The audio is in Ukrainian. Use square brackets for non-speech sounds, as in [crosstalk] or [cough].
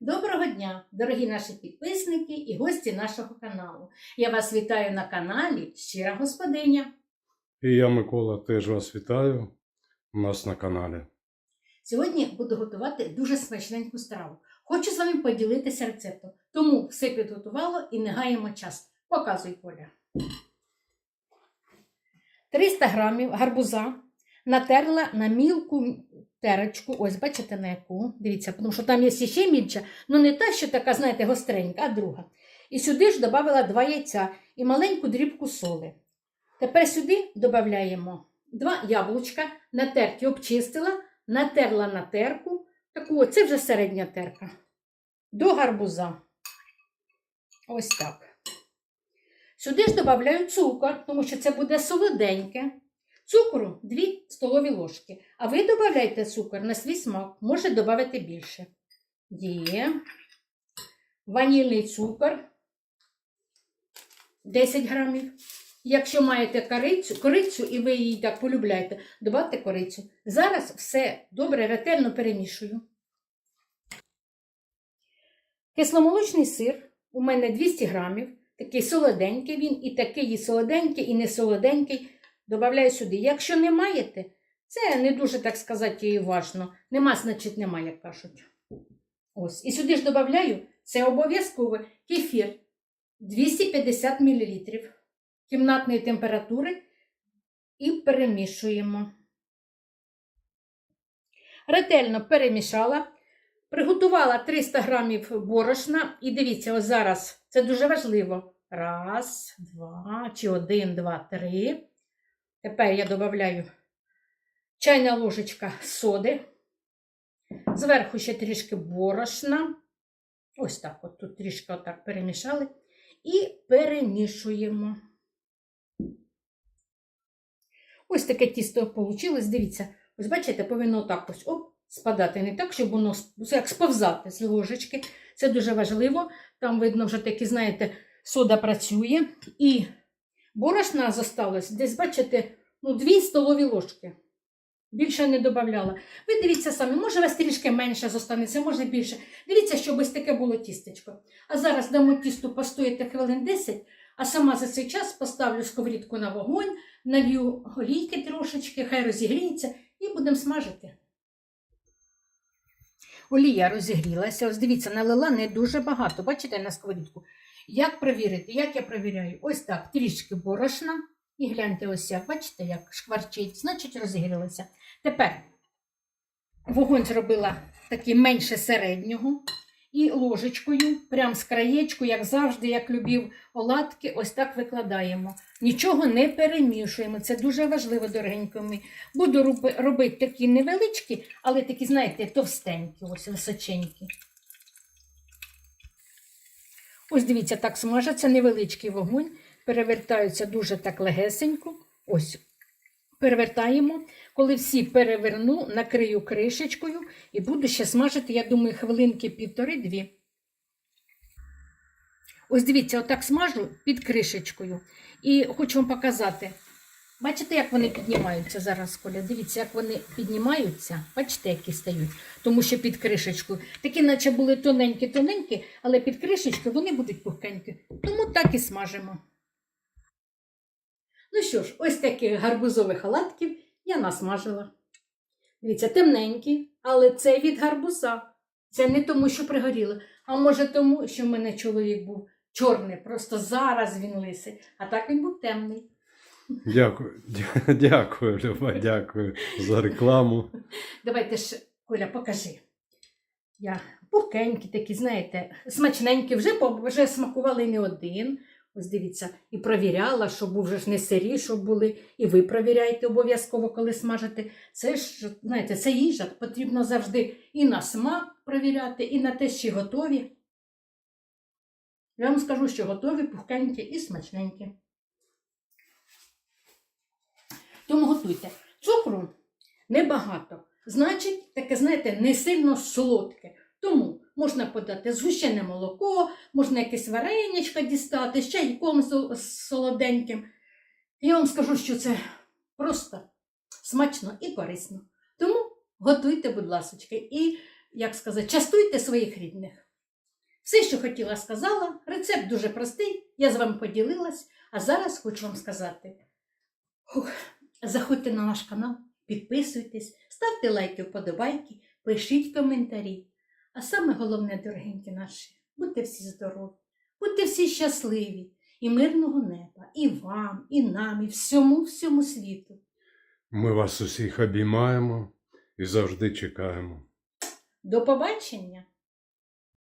Доброго дня, дорогі наші підписники і гості нашого каналу. Я вас вітаю на каналі Щира Господиня. І я, Микола, теж вас вітаю у нас на каналі. Сьогодні буду готувати дуже смачненьку страву. Хочу з вами поділитися рецептом. Тому все підготувало і не гаємо час. Показуй Коля. 300 грамів гарбуза натерла на мілку терочку. Ось, бачите, на яку. Дивіться, тому що там є ще мільча, ну не та, що така, знаєте, гостренька, а друга. І сюди ж додала два яйця і маленьку дрібку соли. Тепер сюди додаємо два яблучка, натерті обчистила, натерла на терку. Таку, це вже середня терка. До гарбуза. Ось так. Сюди ж додаю цукор, тому що це буде солоденьке. Цукру 2 столові ложки. А ви додавайте цукор на свій смак, може додати більше. Є. Ванільний цукор 10 грамів. Якщо маєте корицю, корицю і ви її так полюбляєте, додавте корицю. Зараз все добре, ретельно перемішую. Кисломолочний сир у мене 200 грамів. Такий солоденький він, і такий і солоденький, і не солоденький. Добавляю сюди. Якщо не маєте, це не дуже, так сказати, і важно. Нема, значить, нема, як кажуть. Ось. І сюди ж додаю, це обов'язково кефір 250 мл кімнатної температури і перемішуємо. Ретельно перемішала. Приготувала 300 грамів борошна. І дивіться, ось зараз це дуже важливо. Раз, два, чи один, два, три. Тепер я додаю чайна ложечка соди. Зверху ще трішки борошна. Ось так, от тут трішки отак перемішали. І перемішуємо. Ось таке тісто вийшло. Дивіться, ось бачите, повинно отак ось оп, спадати. Не так, щоб воно як сповзати з ложечки. Це дуже важливо. Там видно, вже такі, знаєте, сода працює. І борошна зосталось десь, бачите, ну, 2 столові ложки. Більше не додавала. Ви дивіться самі, може у вас трішки менше зостанеться, може більше. Дивіться, щоб ось таке було тістечко. А зараз дамо тісту постояти хвилин 10, а сама за цей час поставлю сковорідку на вогонь, налью олійки трошечки, хай розігріється і будемо смажити. Олія розігрілася. Ось дивіться, налила не дуже багато. Бачите на сковорідку? Як перевірити? Як я перевіряю? Ось так, трішки борошна. І гляньте ось як, бачите, як шкварчить, значить розігрілося. Тепер вогонь зробила такий менше середнього. І ложечкою, прям з краєчку, як завжди, як любив оладки, ось так викладаємо. Нічого не перемішуємо. Це дуже важливо, дорогенько мої. Буду робити такі невеличкі, але такі, знаєте, товстенькі, ось височенькі. Ось дивіться, так смажаться невеличкий вогонь, перевертаються дуже так легесенько. Ось. Перевертаємо. Коли всі переверну, накрию кришечкою і буду ще смажити, я думаю, хвилинки півтори-дві. Ось дивіться, отак смажу під кришечкою. І хочу вам показати. Бачите, як вони піднімаються зараз, Коля? Дивіться, як вони піднімаються. Бачите, які стають. Тому що під кришечкою. Такі, наче були тоненькі-тоненькі, але під кришечкою вони будуть пухкенькі. Тому так і смажимо. Ну що ж, ось таких гарбузових оладків я насмажила. Дивіться, темненькі, але це від гарбуза. Це не тому, що пригоріло, а може тому, що в мене чоловік був чорний, просто зараз він лисий, а так він був темний. Дякую, [laughs] дякую, Люба, дякую за рекламу. Давайте ж, Коля, покажи. Я пухкенькі такі, знаєте, смачненькі, вже, вже смакували не один. Ось дивіться, і провіряла, щоб був вже ж не сирі, щоб були. І ви провіряєте обов'язково, коли смажите. Це ж, знаєте, це їжа. Потрібно завжди і на смак провіряти, і на те, що готові. Я вам скажу, що готові, пухкенькі і смачненькі. Тому готуйте. Цукру небагато. Значить, таке, знаєте, не сильно солодке. Тому можна подати згущене молоко, можна якесь варенячко дістати, з чайком солоденьким. Я вам скажу, що це просто смачно і корисно. Тому готуйте, будь ласка, і, як сказати, частуйте своїх рідних. Все, що хотіла, сказала. Рецепт дуже простий, я з вами поділилась, а зараз хочу вам сказати. Заходьте на наш канал, підписуйтесь, ставте лайки, вподобайки, пишіть коментарі. А саме головне, дорогенькі наші, будьте всі здорові, будьте всі щасливі і мирного неба, і вам, і нам, і всьому всьому світу. Ми вас усіх обіймаємо і завжди чекаємо. До побачення!